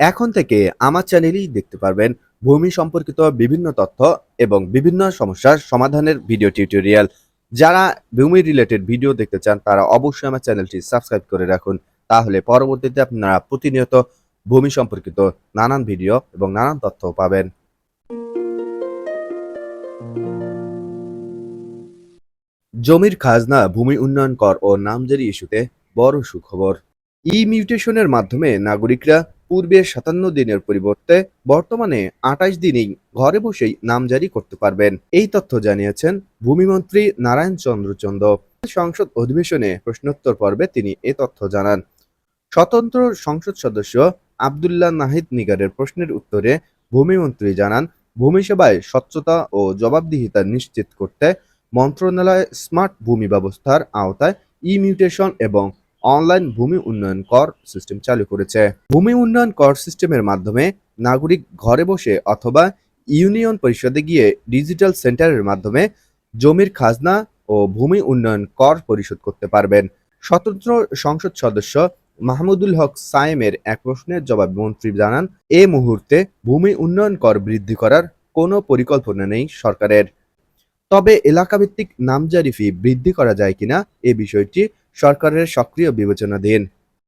এখন থেকে আমার চ্যানেলেই দেখতে পারবেন ভূমি সম্পর্কিত বিভিন্ন তথ্য এবং বিভিন্ন সমস্যার সমাধানের ভিডিও টিউটোরিয়াল যারা ভূমি রিলেটেড ভিডিও দেখতে চান, তারা অবশ্যই আমার চ্যানেলটি সাবস্ক্রাইব করে রাখুন। তাহলে পরবর্তীতে আপনারা প্রতিনিয়ত ভূমি সম্পর্কিত নানান ভিডিও এবং নানান তথ্য পাবেন। জমির খাজনা, ভূমি উন্নয়ন কর ও নামজারি ইস্যুতে বড় সুখবর। ই মিউটেশনের মাধ্যমে নাগরিকরা পূর্বে সাতান্ন দিনের পরিবর্তে বর্তমানে আঠাশ দিনেই ঘরে বসেই নাম জারি করতে পারবেন। এই তথ্য জানিয়েছেন ভূমিমন্ত্রী নারায়ণ চন্দ্র চন্দ। সংসদ অধিবেশনে প্রশ্নোত্তর পর্বে তিনি এ তথ্য জানান। স্বতন্ত্র সংসদ সদস্য আবদুল্লাহ নাহিদ নিগারের প্রশ্নের উত্তরে ভূমিমন্ত্রী জানান, ভূমি সেবায় স্বচ্ছতা ও জবাবদিহিতা নিশ্চিত করতে মন্ত্রণালয় স্মার্ট ভূমি ব্যবস্থার আওতায় ই মিউটেশন এবং অনলাইন ভূমি উন্নয়ন কর সিস্টেম চালু করেছে। ভূমি উন্নয়ন কর সিস্টেমের মাধ্যমে নাগরিক ঘরে বসে অথবা ইউনিয়ন পরিষদে গিয়ে ডিজিটাল সেন্টারের মাধ্যমে জমির খাজনা ও ভূমি উন্নয়ন কর পরিশোধ করতে পারবেন। স্বতন্ত্র সংসদ সদস্য মাহমুদুল হক সায়েমের এক প্রশ্নের জবাব মন্ত্রী জানান, এ মুহূর্তে ভূমি উন্নয়ন কর বৃদ্ধি করার কোনো পরিকল্পনা নেই সরকারের। তবে এলাকাভিত্তিক নামজারি ফি বৃদ্ধি করা যায় কিনা এ বিষয়টি সরকারের সক্রিয় বিবেচনা বিবেচনাধীন